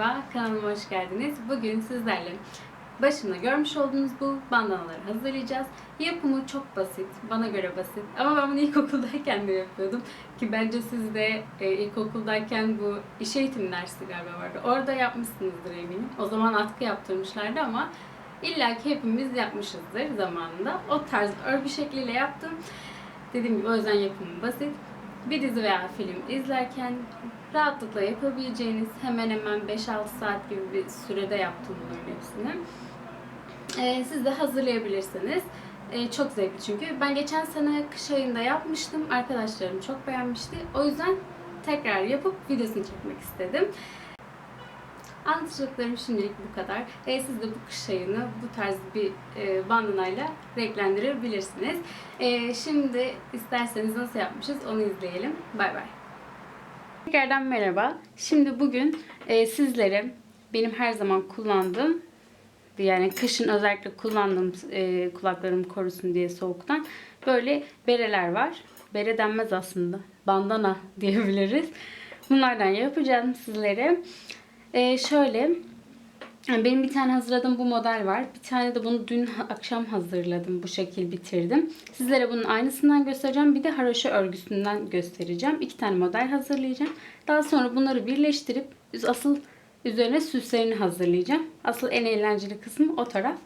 Merhaba, kanalıma hoş geldiniz. Bugün sizlerle başımda görmüş olduğunuz bu bandanaları hazırlayacağız. Yapımı çok basit, bana göre basit. Ama ben bunu ilkokuldayken de yapıyordum. Ki bence siz de e, ilkokuldayken bu iş eğitim dersi galiba vardı. Orada yapmışsınızdır eminim. O zaman atkı yaptırmışlardı ama illa ki hepimiz yapmışızdır zamanında. O tarz örgü şekliyle yaptım. Dediğim gibi o yüzden yapımı basit. Bir dizi veya film izlerken rahatlıkla yapabileceğiniz hemen hemen 5-6 saat gibi bir sürede yaptım bunların hepsini. Ee, siz de hazırlayabilirsiniz. Ee, çok zevkli çünkü. Ben geçen sene kış ayında yapmıştım. Arkadaşlarım çok beğenmişti. O yüzden tekrar yapıp videosunu çekmek istedim. Anlatacaklarım şimdilik bu kadar. Ee, siz de bu kış ayını bu tarz bir e, bandanayla renklendirebilirsiniz. Ee, şimdi isterseniz nasıl yapmışız onu izleyelim. Bay bay. Tekrardan merhaba. Şimdi bugün e, sizlere benim her zaman kullandığım yani kışın özellikle kullandığım e, kulaklarım korusun diye soğuktan böyle bereler var. Bere denmez aslında. Bandana diyebiliriz. Bunlardan yapacağım sizlere. E, şöyle benim bir tane hazırladığım bu model var. Bir tane de bunu dün akşam hazırladım. Bu şekil bitirdim. Sizlere bunun aynısından göstereceğim. Bir de haroşa örgüsünden göstereceğim. İki tane model hazırlayacağım. Daha sonra bunları birleştirip asıl üzerine süslerini hazırlayacağım. Asıl en eğlenceli kısmı o taraf.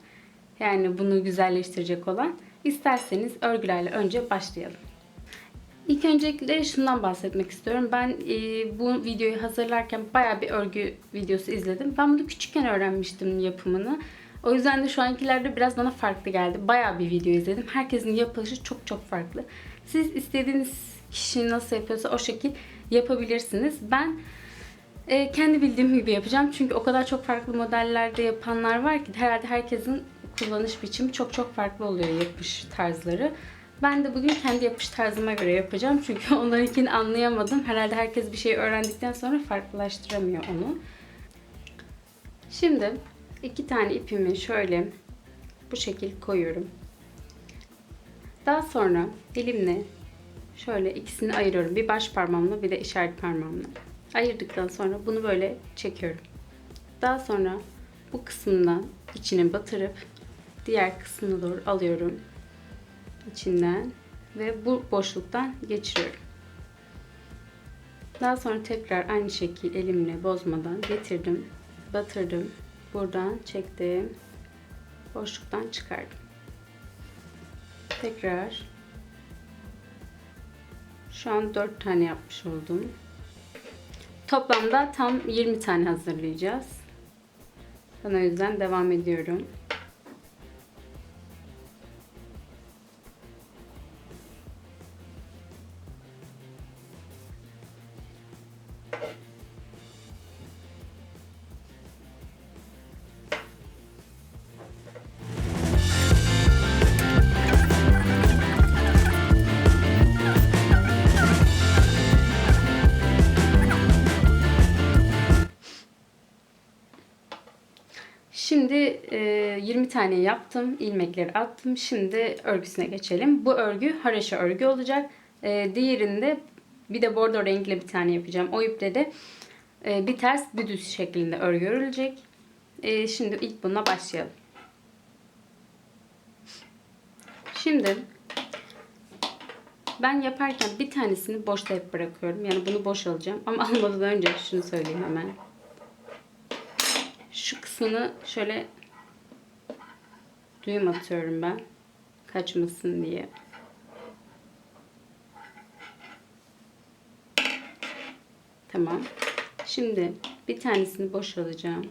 Yani bunu güzelleştirecek olan. İsterseniz örgülerle önce başlayalım. İlk öncelikle şundan bahsetmek istiyorum. Ben e, bu videoyu hazırlarken bayağı bir örgü videosu izledim. Ben bunu küçükken öğrenmiştim yapımını. O yüzden de şu ankilerde biraz bana farklı geldi. Bayağı bir video izledim. Herkesin yapılışı çok çok farklı. Siz istediğiniz kişi nasıl yapıyorsa o şekil yapabilirsiniz. Ben e, kendi bildiğim gibi yapacağım. Çünkü o kadar çok farklı modellerde yapanlar var ki herhalde herkesin kullanış biçimi çok çok farklı oluyor yapış tarzları. Ben de bugün kendi yapış tarzıma göre yapacağım. Çünkü onlarınkini anlayamadım. Herhalde herkes bir şey öğrendikten sonra farklılaştıramıyor onu. Şimdi iki tane ipimi şöyle bu şekil koyuyorum. Daha sonra elimle şöyle ikisini ayırıyorum. Bir baş parmağımla bir de işaret parmağımla. Ayırdıktan sonra bunu böyle çekiyorum. Daha sonra bu kısmından içine batırıp diğer kısmına doğru alıyorum içinden ve bu boşluktan geçiriyorum. Daha sonra tekrar aynı şekil elimle bozmadan getirdim, batırdım, buradan çektim, boşluktan çıkardım. Tekrar şu an 4 tane yapmış oldum. Toplamda tam 20 tane hazırlayacağız. Ben o yüzden devam ediyorum. Şimdi e, 20 tane yaptım. ilmekleri attım. Şimdi örgüsüne geçelim. Bu örgü haroşa örgü olacak. E, diğerinde bir de bordo renkli bir tane yapacağım. O iple de e, bir ters bir düz şeklinde örgü örülecek. E, şimdi ilk buna başlayalım. Şimdi ben yaparken bir tanesini boşta hep bırakıyorum. Yani bunu boş alacağım. Ama almadan önce şunu söyleyeyim hemen şu kısmını şöyle düğüm atıyorum ben. Kaçmasın diye. Tamam. Şimdi bir tanesini boş alacağım.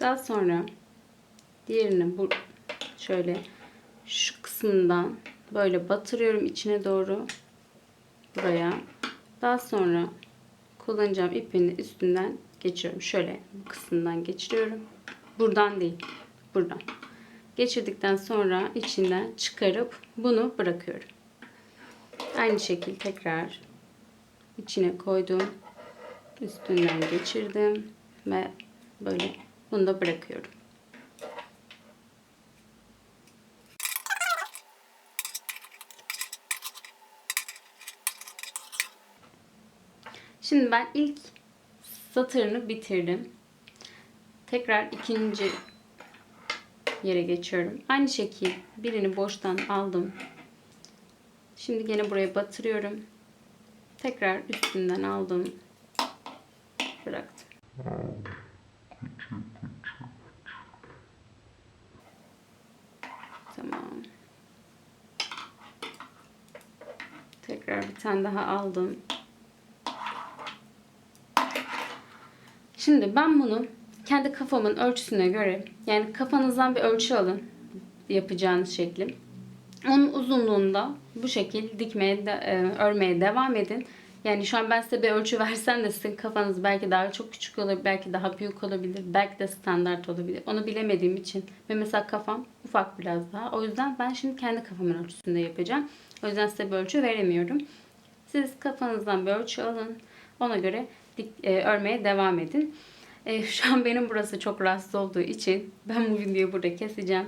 Daha sonra diğerini bu şöyle şu kısmından böyle batırıyorum içine doğru buraya. Daha sonra kullanacağım ipini üstünden geçiriyorum. Şöyle bu kısmından geçiriyorum. Buradan değil. Buradan. Geçirdikten sonra içinden çıkarıp bunu bırakıyorum. Aynı şekilde tekrar içine koydum. Üstünden geçirdim ve böyle bunu da bırakıyorum. Şimdi ben ilk satırını bitirdim. Tekrar ikinci yere geçiyorum. Aynı şekil birini boştan aldım. Şimdi gene buraya batırıyorum. Tekrar üstünden aldım. Bıraktım. Tamam. Tekrar bir tane daha aldım. Şimdi ben bunu kendi kafamın ölçüsüne göre yani kafanızdan bir ölçü alın yapacağınız şekli. Onun uzunluğunda bu şekil dikmeye, de, e, örmeye devam edin. Yani şu an ben size bir ölçü versem de sizin kafanız belki daha çok küçük olabilir, belki daha büyük olabilir, belki de standart olabilir. Onu bilemediğim için ve mesela kafam ufak biraz daha. O yüzden ben şimdi kendi kafamın ölçüsünde yapacağım. O yüzden size bir ölçü veremiyorum. Siz kafanızdan bir ölçü alın. Ona göre dik, e, örmeye devam edin. E, şu an benim burası çok rahatsız olduğu için ben bu videoyu burada keseceğim.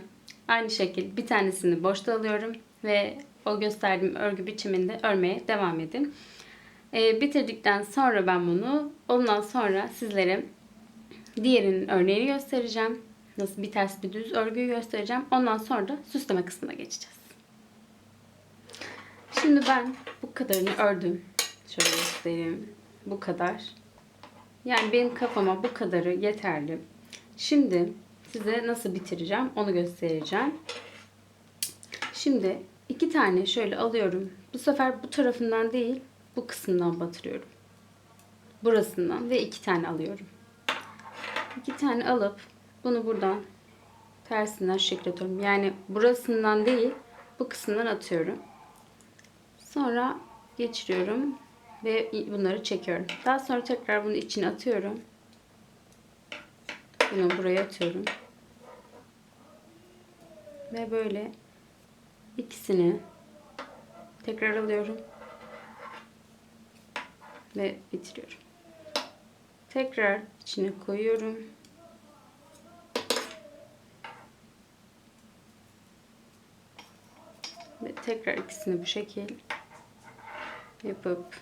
Aynı şekilde bir tanesini boşta alıyorum ve o gösterdiğim örgü biçiminde örmeye devam edin. E, bitirdikten sonra ben bunu ondan sonra sizlere diğerinin örneğini göstereceğim. Nasıl bir ters bir düz örgüyü göstereceğim. Ondan sonra da süsleme kısmına geçeceğiz. Şimdi ben bu kadarını ördüm. Şöyle göstereyim. Bu kadar. Yani benim kafama bu kadarı yeterli. Şimdi size nasıl bitireceğim onu göstereceğim. Şimdi iki tane şöyle alıyorum. Bu sefer bu tarafından değil bu kısmından batırıyorum. Burasından ve iki tane alıyorum. İki tane alıp bunu buradan tersinden atıyorum. Yani burasından değil bu kısmından atıyorum. Sonra geçiriyorum ve bunları çekiyorum. Daha sonra tekrar bunu içine atıyorum. Bunu buraya atıyorum. Ve böyle ikisini tekrar alıyorum. Ve bitiriyorum. Tekrar içine koyuyorum. Ve tekrar ikisini bu şekil yapıp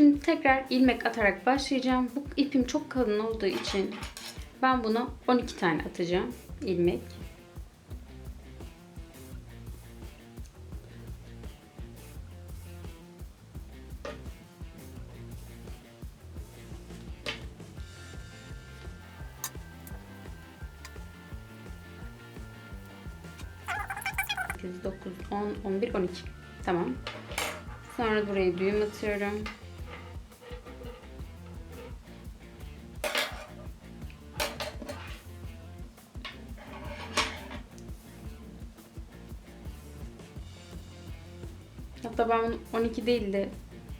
Şimdi tekrar ilmek atarak başlayacağım. Bu ipim çok kalın olduğu için ben buna 12 tane atacağım ilmek. Dokuz, on, on bir, on iki. Tamam. Sonra buraya düğüm atıyorum. 12 değil de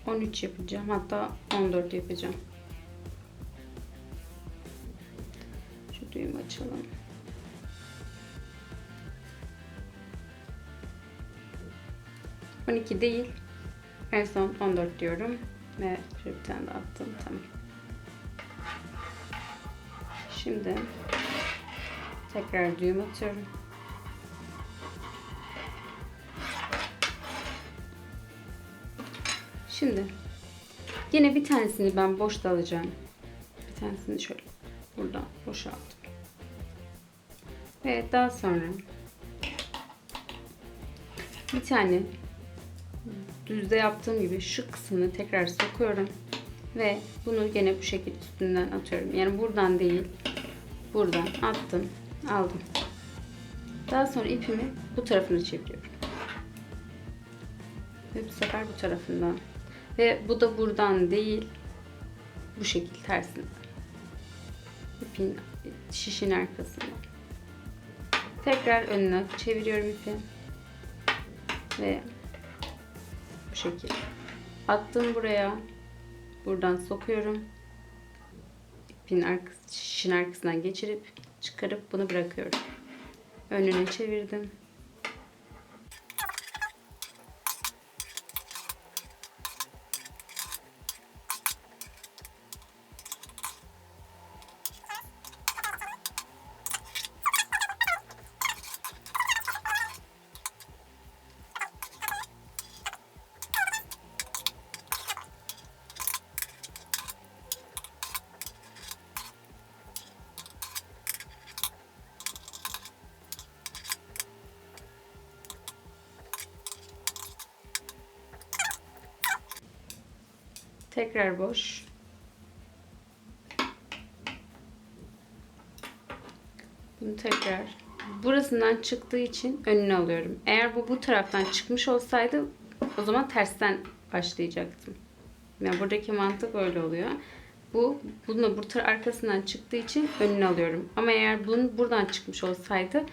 13 yapacağım. Hatta 14 yapacağım. Şu düğüm açalım. On iki değil. En son 14 diyorum. Ve şöyle bir tane daha attım. Tamam. Şimdi tekrar düğüm atıyorum. Şimdi yine bir tanesini ben boşta alacağım. Bir tanesini şöyle buradan boşalttım. Ve daha sonra bir tane düzde yaptığım gibi şu kısmını tekrar sokuyorum ve bunu gene bu şekilde üstünden atıyorum. Yani buradan değil, buradan attım, aldım. Daha sonra ipimi bu tarafını çeviriyorum. Ve bu sefer bu tarafından. Ve bu da buradan değil, bu şekil tersine. İpin şişin arkasından. Tekrar önüne çeviriyorum ipi. Ve bu şekilde. Attım buraya. Buradan sokuyorum. İpin arkası, şişin arkasından geçirip çıkarıp bunu bırakıyorum. Önüne çevirdim. Tekrar boş. Bunu tekrar burasından çıktığı için önüne alıyorum. Eğer bu bu taraftan çıkmış olsaydı o zaman tersten başlayacaktım. Yani buradaki mantık öyle oluyor. Bu bununla bu tar- arkasından çıktığı için önüne alıyorum. Ama eğer bunun buradan çıkmış olsaydı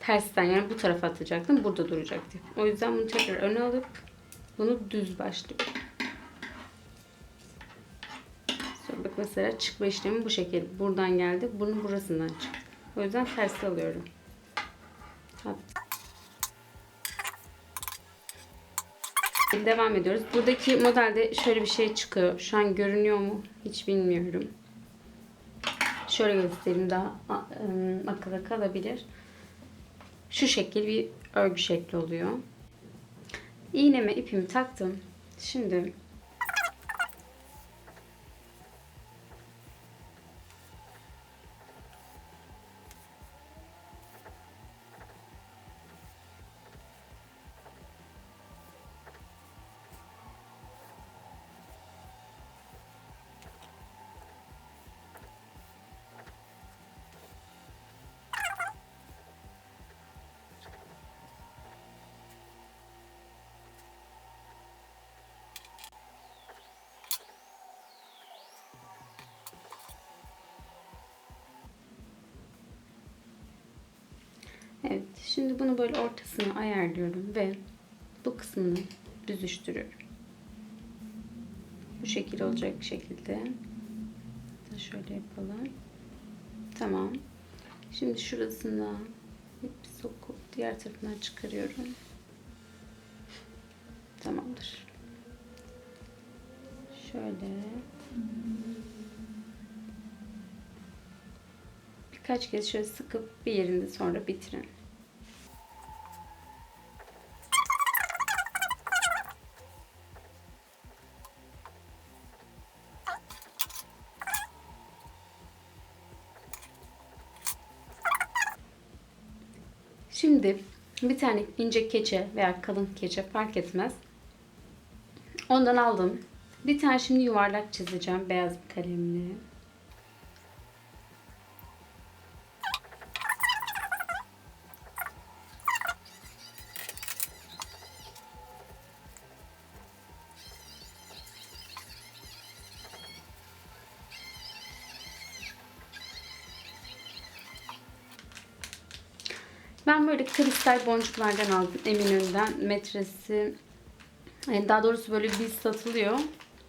tersten yani bu tarafa atacaktım. Burada duracaktı. O yüzden bunu tekrar öne alıp bunu düz başlıyorum. Sonra bak mesela çıkma işlemi bu şekilde. Buradan geldi. Bunun burasından çıktı. O yüzden ters alıyorum. Devam ediyoruz. Buradaki modelde şöyle bir şey çıkıyor. Şu an görünüyor mu? Hiç bilmiyorum. Şöyle göstereyim daha ım, akılda kalabilir. Şu şekil bir örgü şekli oluyor. İğneme ipimi taktım. Şimdi Evet, şimdi bunu böyle ortasını ayarlıyorum ve bu kısmını büzüştürüyorum. Bu şekil olacak şekilde. Şöyle yapalım. Tamam. Şimdi şurasına ip sokup diğer tarafından çıkarıyorum. Tamamdır. Şöyle. Birkaç kez şöyle sıkıp bir yerinde sonra bitirin. Şimdi bir tane ince keçe veya kalın keçe fark etmez. Ondan aldım. Bir tane şimdi yuvarlak çizeceğim beyaz bir kalemle. Böyle kristal boncuklardan aldım Eminönü'nden. Metresi yani daha doğrusu böyle bir satılıyor.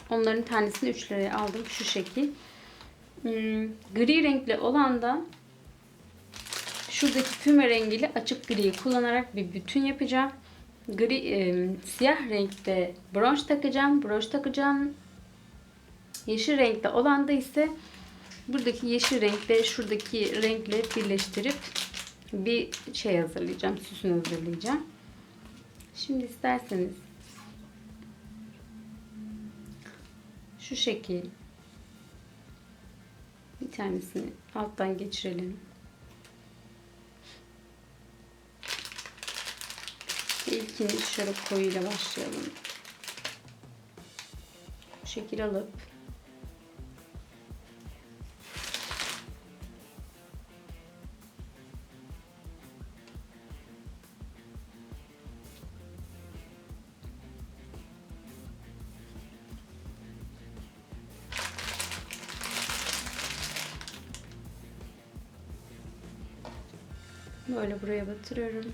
Onların tanesini 3 liraya aldım şu şekil. Hmm, gri renkli olan da şuradaki füme rengiyle açık griyi kullanarak bir bütün yapacağım. Gri, e, siyah renkte bronş takacağım. Broş takacağım. Yeşil renkte olan da ise buradaki yeşil renkle şuradaki renkle birleştirip bir şey hazırlayacağım. Süsünü hazırlayacağım. Şimdi isterseniz Şu şekil. Bir tanesini alttan geçirelim. İlkini şöyle koyuyla başlayalım. Bu şekil alıp böyle buraya batırıyorum.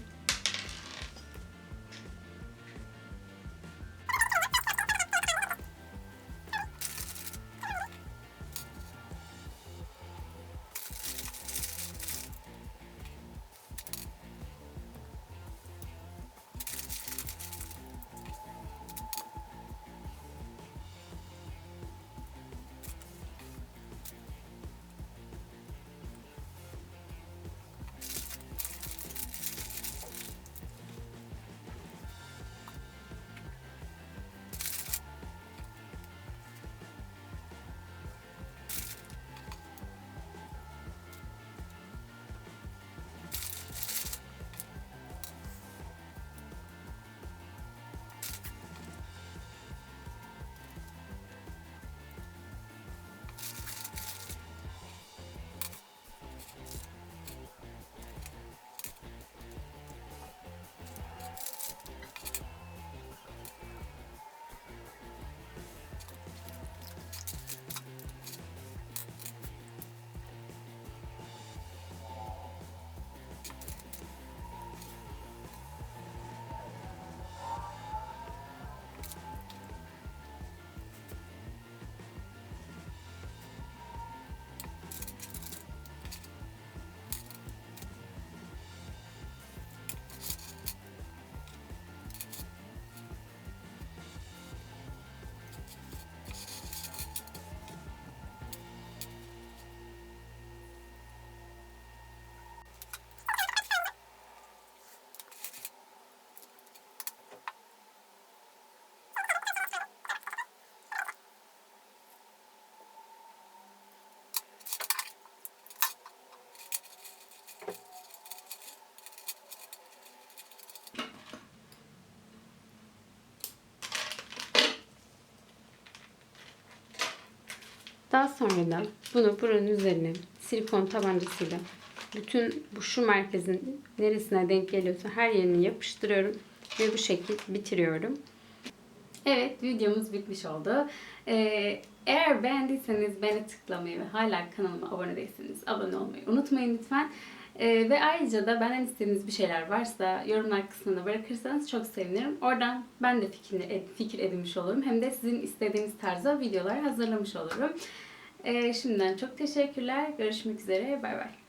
Daha sonra da bunu buranın üzerine silikon tabancasıyla bütün bu şu merkezin neresine denk geliyorsa her yerini yapıştırıyorum ve bu şekil bitiriyorum. Evet videomuz bitmiş oldu. Ee, eğer beğendiyseniz beğeni tıklamayı ve hala kanalıma abone değilseniz abone olmayı unutmayın lütfen. Ee, ve ayrıca da benden istediğiniz bir şeyler varsa yorumlar kısmına bırakırsanız çok sevinirim. Oradan ben de fikir, fikir edinmiş olurum. Hem de sizin istediğiniz tarzda videolar hazırlamış olurum. Ee, şimdiden çok teşekkürler. Görüşmek üzere. Bay bay.